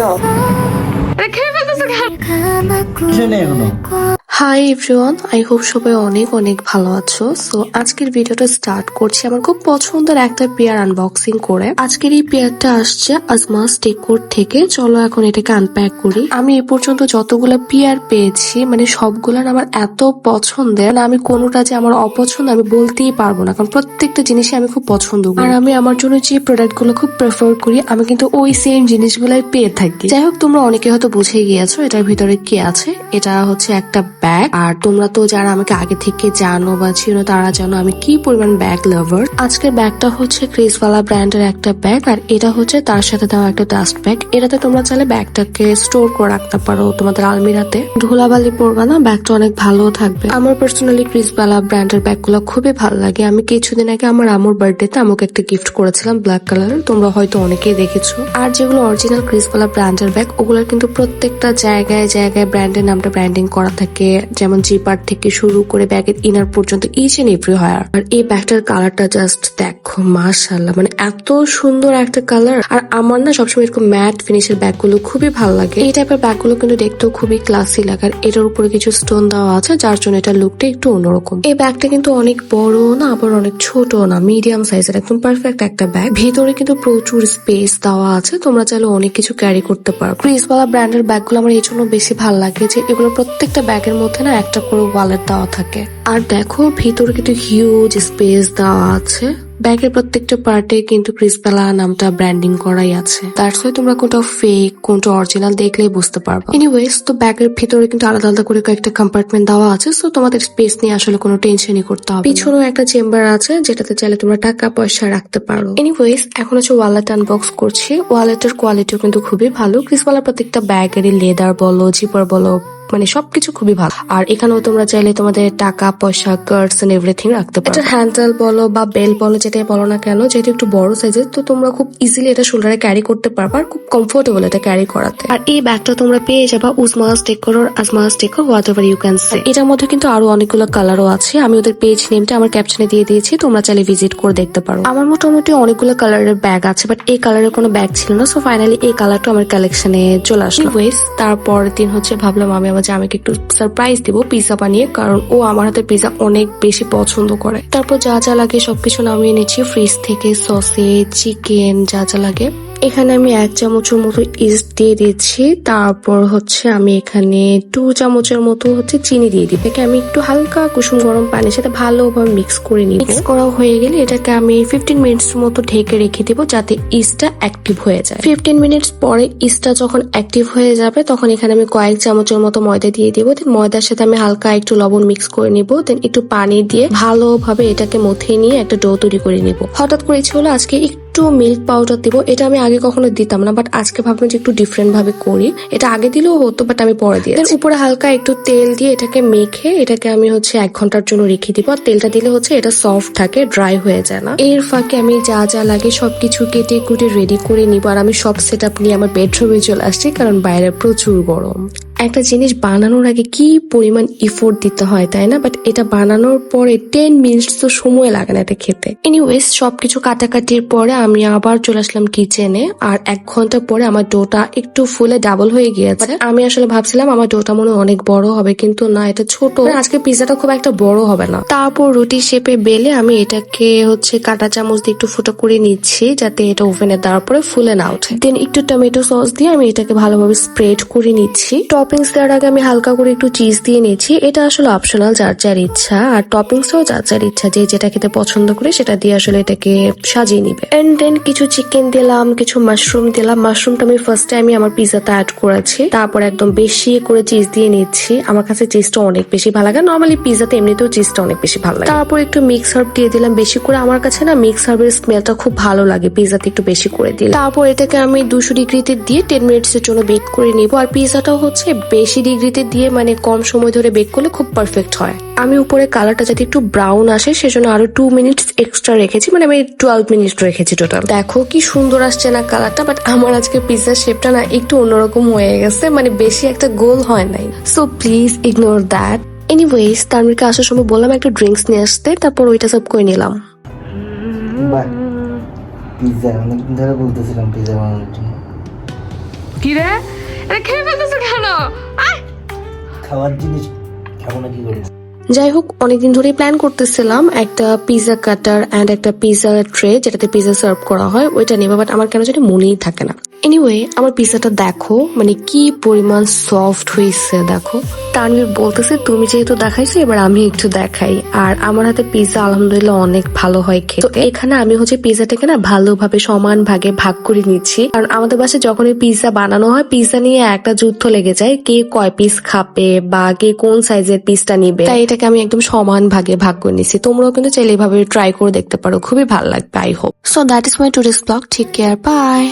দাও আরে খেয়ে ফেলতেছো কেন কিছু নেই এখনও হাই এভরিওয়ান আই হোপ সবাই অনেক অনেক ভালো আছো। সো আজকের ভিডিওটা স্টার্ট করছি। আমার খুব পছন্দের একটা পেয়ার আনবক্সিং করে। আজকের এই পেয়ারটা আসছে আজমা স্টেকোর থেকে। চলো এখন এটাকে আনপ্যাক করি। আমি এ পর্যন্ত যতগুলো পেয়ার পেয়েছি মানে সবগুলোর আমার এত পছন্দের না, আমি কোনোটা যে আমার অপছন্দ, আমি বলতেই পারব না। কারণ প্রত্যেকটা জিনিসই আমি খুব পছন্দ করি। আর আমি আমার জন্য যে প্রোডাক্টগুলো খুব প্রেফার করি, আমি কিন্তু ওই সেম জিনিসগুলাই পেয়ে থাকি। যাই হোক, তোমরা অনেকে হয়তো বুঝে গিয়েছো এটার ভিতরে কি আছে। এটা হচ্ছে একটা আর তোমরা তো যারা আমাকে আগে থেকে জানো বা চিনো, তারা জানো আমি কি পরিমাণ ব্যাগ লাভার আজকের ব্যাগটা হচ্ছে ক্রিসওয়ালা ব্র্যান্ডের একটা ব্যাগ, আর এটা হচ্ছে তার সাথে দেওয়া একটা ডাস্ট ব্যাগ এটাতে তোমরা চাইলে ব্যাগটাকে স্টোর করে রাখতে পারো তোমাদের আলমিরাতে। ধুলাবালি পড়বা না, ব্যাগটা অনেক ভালো থাকবে। আমার পার্সোনালি ক্রিসওয়ালা ব্র্যান্ডের ব্যাগগুলো খুবই ভালো লাগে। আমি কিছুদিন আগে আমার আমুর বার্থডেতে আমাকে একটা গিফট করেছিলাম ব্ল্যাক কালারের তোমরা হয়তো অনেকেই দেখেছ। আর যেগুলো অরিজিনাল ক্রিসওয়ালা ব্র্যান্ডের ব্যাগ, ওগুলোর কিন্তু প্রত্যেকটা জায়গায় জায়গায় ব্র্যান্ডের নামটা ব্র্যান্ডিং করা থাকে। যেমন জিপার থেকে শুরু করে ব্যাগের ইনার পর্যন্ত ইচ এন্ড এভরি হায়ার আর এই ব্যাগটার কালারটা জাস্ট দেখো মাশাল্লাহ মানে এত সুন্দর একটা কালার আর আমার না সবসময় এরকম ম্যাট ফিনিশের ব্যাগগুলো খুবই ভালো লাগে। এই টাইপের ব্যাগগুলো কিন্তু দেখতেও খুবই ক্লাসি লাগে। আর এটার উপরে কিছু স্টোন দেওয়া আছে, যার জন্য এটার লুকটা একটু অন্যরকম। এই ব্যাগটা কিন্তু অনেক বড় না, আবার অনেক ছোট না মিডিয়াম সাইজের একদম পারফেক্ট একটা ব্যাগ ভেতরে কিন্তু প্রচুর স্পেস দেওয়া আছে, তোমরা চাইলে অনেক কিছু ক্যারি করতে পারো। ক্রিসওয়ালা ব্র্যান্ডের ব্যাগগুলো আমার এই জন্য বেশি ভালো লাগে যে এগুলো প্রত্যেকটা ব্যাগের মধ্যে না একটা করে ওয়ালেট দেওয়া থাকে। আর দেখো, ভিতরে কিন্তু হিউজ স্পেস দেওয়া আছে। ব্যাগের প্রত্যেকটা পার্টে কিন্তু ক্রিসপেলা নামটা ব্র্যান্ডিং করাই আছে। তার সাথে তোমরা কোনটা ফেক কোনটা অরিজিনাল দেখলেই বুঝতে পারবে। এনিওয়েজ তো ব্যাগের ভিতরে কিন্তু আলাদা আলাদা করে কয়েকটা কম্পার্টমেন্ট দেওয়া আছে। সো তোমাদের স্পেস নিয়ে আসলে কোনো টেনশনই করতে হবে। পিছনেও একটা চেম্বার আছে, যেটাতে চাইলে তোমরা টাকা পয়সা রাখতে পারো। এনিওয়েজ এখন হচ্ছে ওয়ালেট আনবক্স করছি। ওয়ালেটের কোয়ালিটিও কিন্তু খুবই ভালো। ক্রিসওয়ালা প্রত্যেকটা ব্যাগেরই লেদার বলো জিপার বলো মানে সবকিছু খুবই ভালো। আর এখানেও তোমরা চাইলে তোমাদের টাকা পয়সা কার্ডস এন্ড এভরিথিং রাখতে পারো। এটা হ্যান্ডেল বলো বা বেল বলো যেটাই বলো না কেন যেহেতু একটু বড় সাইজের তো তোমরা খুব ইজিলি এটা শোল্ডারে ক্যারি করতে পারবে আর খুব কমফোর্টেবল এটা ক্যারি করাতে। আর এই ব্যাগটা তোমরা পেয়ে যাবা উজমাস টেকর আজমাস টেকর whatever you can say এটার মধ্যে কিন্তু আরও অনেকগুলো কালারও আছে। আমি ওদের পেজ নেমটা আমার ক্যাপশনে দিয়ে দিয়েছি তোমরা চাইলে ভিজিট করে দেখতে পারো। আমার মোটামুটি অনেকগুলো কালারের ব্যাগ আছে বাট এই কালারের কোনো ব্যাগ ছিল না। সো ফাইনালি এই কালারটা আমার কালেকশনে চলে আসলো। তারপর দিন হচ্ছে ভাবলাম আমি আমার জামাইকে একটু সারপ্রাইজ দিব পিজা বানিয়ে, কারণ ও আমার হাতে পিজা অনেক বেশি পছন্দ করে। তারপর যা যা লাগে সবকিছু নামিয়ে নিচ্ছি। ফ্রিজ থেকে সসেজ চিকেন যা যা লাগে। এখানে আমি এক চামচের মতো ইস্ট দিয়ে দিচ্ছি। তারপর হচ্ছে আমি এখানে টু চামচের মতো হচ্ছে চিনি দিয়ে দিই এটাকে আমি একটু হালকা কুসুম গরম পানির সাথে ভালোভাবে মিক্স করে নিই মিক্স করা হয়ে গেলে এটাকে আমি ফিফটিন মিনিটস মতো ঢেকে রেখে দিব যাতে ইস্টটা অ্যাক্টিভ হয়ে যায়। ফিফটিন মিনিটস পরে ইস্টটা যখন অ্যাক্টিভ হয়ে যাবে তখন এখানে আমি কয়েক চামচের মতো ময়দা দিয়ে দিব। দেন ময়দার সাথে আমি হালকা একটু লবণ মিক্স করে নিব। দেন একটু পানি দিয়ে ভালোভাবে এটাকে মথে নিয়ে একটা ডো তৈরি করে নিব। হঠাৎ করে হলো আজকে একটু মিল্ক পাউডার দিব, এটা আমি আগে কখনো দিতাম না বাট আজকে ভাবলাম যে একটু ডিফারেন্ট ভাবে করি। এটা আগে দিলেও হতো বাট আমি পরে দিয়ে উপরে হালকা একটু তেল দিয়ে এটাকে মেখে, এটাকে আমি হচ্ছে এক ঘণ্টার জন্য রেখে দিব। আর তেলটা দিলে হচ্ছে এটা সফট থাকে ড্রাই হয়ে যায় না। এর ফাঁকে আমি যা যা লাগে সবকিছু কেটে কুটে রেডি করে নিব। আর আমি সব সেট আপ নিয়ে আমার বেডরুমে চলে আসছি, কারণ বাইরে প্রচুর গরম। একটা জিনিস বানানোর আগে কি পরিমাণ ইফোর্ট দিতে হয় তাই না? বাট এটা বানানোর পরে টেন মিনিটস তো সময় লাগে না এটা খেতে। এনিওয়েজ সবকিছু কাটাকাটির পরে আমি আবার চলে আসলাম কিচেনে আর এক ঘণ্টা পরে আমার ডোটা একটু ফুলে ডাবল হয়ে গিয়েছে। আমি আসলে ভাবছিলাম আমার ডোটা মনে অনেক বড় হবে কিন্তু না এটা ছোট। আজকে পিজাটা খুব একটা বড় হবে না। তারপর রুটি শেপে বেলে আমি এটাকে হচ্ছে কাটা চামচ দিয়ে একটু ফুটো করে নিচ্ছি যাতে এটা ওভেনে দেওয়ার পরে ফুলে না ওঠে। দেন একটু টমেটো সস দিয়ে আমি এটাকে ভালোভাবে স্প্রেড করে নিচ্ছি। টপিংস দেওয়ার আগে আমি হালকা করে একটু চিজ দিয়ে নিচ্ছি এটা আসলে অপশনাল যার যার ইচ্ছা। আর টপিংসও যার যার ইচ্ছা, যে যেটা খেতে পছন্দ করে সেটা দিয়ে আসলে এটাকে সাজিয়ে নিবে। এন্ড দেন কিছু চিকেন দিলাম, কিছু মাশরুম দিলাম। মাশরুমটা আমি ফার্স্ট টাইমে আমার পিজাতে অ্যাড করেছি। তারপর একদম বেশি করে চিজ দিয়ে নিচ্ছি। আমার কাছে চিজটা অনেক বেশি ভালো লাগে। নর্মালি পিজাতে এমনিতেও চিজটা অনেক বেশি ভালো লাগে। তারপর একটু মিক্স হার্ব দিয়ে দিলাম। বেশি করে আমার কাছে না মিক্স হার্বের স্মেলটা খুব ভালো লাগে। পিজাতে একটু বেশি করে দিলাম তারপর এটাকে আমি দুশো ডিগ্রিতে দিয়ে টেন মিনিটসের জন্য বেক করে নিব। আর পিজাটাও হচ্ছে বেশি ডিগ্রিতে দিয়ে মানে কম সময় ধরে বেক করলে খুব পারফেক্ট হয়। আমি উপরে কালারটা যাতে একটু ব্রাউন আসে সেজন্য আরও টু মিনিটস এক্সট্রা রেখেছি মানে আমি টুয়েলভ মিনিট রেখেছি টোটাল দেখো কি সুন্দর আসছে না কালারটা বাট আমার আজকে পিৎজার শেপটা না একটু অন্যরকম হয়ে গেছে মানে বেশি একটা গোল হয় নাই। So please ignore that anyways তানমিরকে আসার সময় বললাম একটা ড্রিঙ্কস নিয়ে আসতে তারপর ওইটা সব করে নিলাম। পিৎজা অনেকদিন ধরে বলতেছিলাম পিৎজা বানানোর জন্য। কি রে? এটা খেয়ে ফেলতেছো কেন? খাওয়ার জিনিস খাব না কি করব? যাই হোক অনেকদিন ধরেই প্ল্যান করতেছিলাম একটা পিজা কাটার অ্যান্ড একটা পিজা ট্রে যেটাতে পিজা সার্ভ করা হয় ওইটা নেব বাট আমার কেন যেটা মনেই থাকে না। এনিওয়ে আমার পিজাটা দেখো মানে কি পরিমাণ সফট হয়েছে, দেখো। তানভীর বলতেছে, তুমি যেহেতু দেখাইছো, এবার আমি একটু দেখাই। আর আমার হাতে পিজা আলহামদুলিল্লাহ অনেক ভালো হয় খেয়ে তো এখানে আমি হচ্ছে পিজাটাকে না ভালোভাবে সমান ভাগে ভাগ করে নিচ্ছি। কারণ আমাদের বাসায় যখন এই পিজা বানানো হয় পিজা নিয়ে একটা যুদ্ধ লেগে যায়, কে কয় পিস খাবে বা কে কোন সাইজের পিসটা নিবে। তাই এটাকে আমি একদম সমান ভাগে ভাগ করে নিচ্ছি। তোমরাও কিন্তু চাইলে এইভাবে ট্রাই করে দেখতে পারো। খুবই ভালো লাগবে I hope so that is my today's blog take care bye